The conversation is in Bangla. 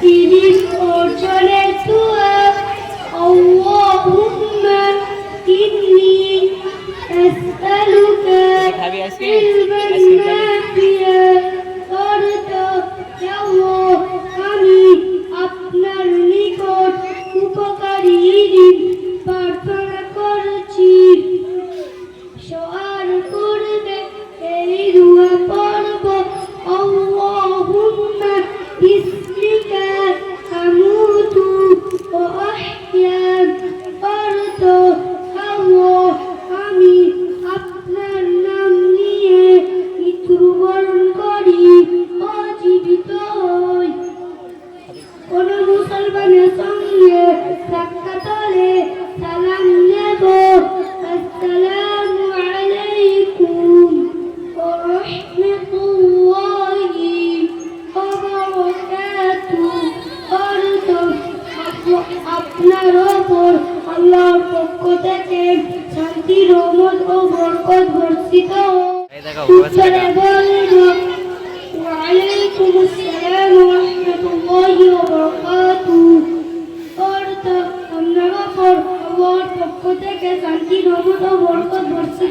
তিরিশ অর্জনের দোয়া আল্লাহুম্মা ইন্নি আসআলুকা ইলমান নাফিয়া। অর্থ আল্লাহ আমি আপনার নিকট উপকারী প্রার্থনা কোন মুসলমানের সঙ্গে সাক্ষাৎ হলে সালাম নেব। আসসালামু আলাইকুম ওয়া রাহমাতুল্লাহি ওয়া বারাকাতুহু আপনার ওপর আল্লাহর পক্ষ থেকে শান্তি রহমত ও বরকত বর্ষিত হোক। আল্লাহর পক্ষ থেকে শান্তি রহমত ও বরকত বর্ষিত